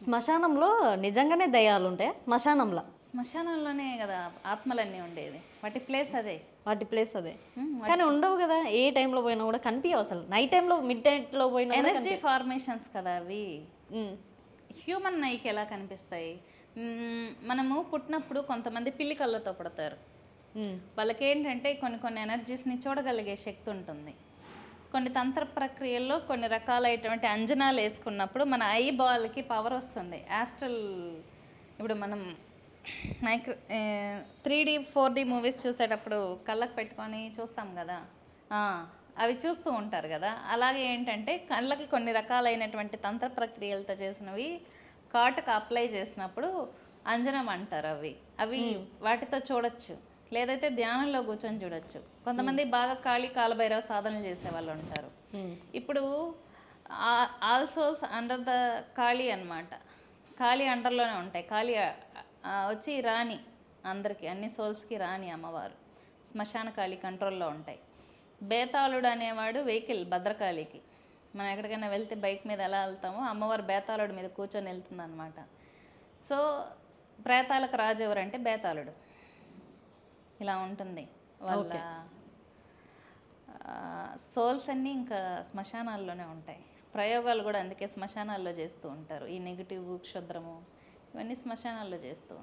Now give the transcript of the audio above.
శ్మశానంలో నిజంగానే దయ్యాలు ఉంటాయి? శ్మశానంలో? శ్మశానంలోనే కదా ఆత్మలన్నీ ఉండేది వాటి ప్లేస్ అదే. వాటి ప్లేస్ అదే. కానీ ఉండవు కదా ఏ టైంలో పోయినా కూడా కనిపించవు అసలు. నైట్ టైంలో మిడ్ నైట్లో పోయినా ఎనర్జీ ఫార్మేషన్స్ కదా అవి. హ్యూమన్ ఐకి ఎలా కనిపిస్తాయి? మనము పుట్టినప్పుడు కొంతమంది పిల్లి కళ్ళతో పుడతారు. ఉమ్, వాళ్ళకి ఏంటంటే కొన్ని కొన్ని ఎనర్జీస్ని చూడగలిగే శక్తి ఉంటుంది. కొన్ని తంత్ర ప్రక్రియల్లో కొన్ని రకాలైనటువంటి అంజనాలు వేసుకున్నప్పుడు మన ఐ బాల్కి పవర్ వస్తుంది. యాస్ట్రల్ ఇప్పుడు మనం micro three D four D movies చూసేటప్పుడు కళ్ళకు పెట్టుకొని చూస్తాం కదా. అవి చూస్తూ ఉంటారు కదా. అలాగే ఏంటంటే కళ్ళకి కొన్ని రకాలైనటువంటి తంత్ర ప్రక్రియలతో చేసినవి కాటుకు అప్లై చేసినప్పుడు అంజనం అంటారు అవి. అవి వాటితో చూడొచ్చు. లేదైతే ధ్యానంలో కూర్చొని చూడొచ్చు. కొంతమంది బాగా కాళీ కాలభైరవ సాధనలు చేసే వాళ్ళు ఉంటారు. ఉమ్, ఇప్పుడు all souls under the Kali అన్నమాట. కాళీ అండర్లోనే ఉంటాయి. ఆ, వచ్చి రాణి అందరికీ అన్ని సోల్స్కి రాణి అమ్మవారు. శ్మశాన కాళీ కంట్రోల్లో ఉంటాయి. బేతాళుడు అనేవాడు వెహికల్ భద్రకాళికి. మనం ఎక్కడికైనా వెళ్తే బైక్ మీద ఎలా వెళ్తామో అమ్మవారు బేతాళుడి మీద కూర్చొని వెళ్తుంది అనమాట సో ప్రేతాలకు రాజు ఎవరంటే బేతాళుడు. ఇలా ఉంటుంది. వాళ్ళ సోల్స్ అన్నీ ఇంకా శ్మశానాల్లోనే ఉంటాయి. ప్రయోగాలు కూడా అందుకే శ్మశానాల్లో చేస్తూ ఉంటారు. ఈ నెగిటివ్ క్షుద్రము ఇవన్నీ శ్మశానాల్లో చేస్తూ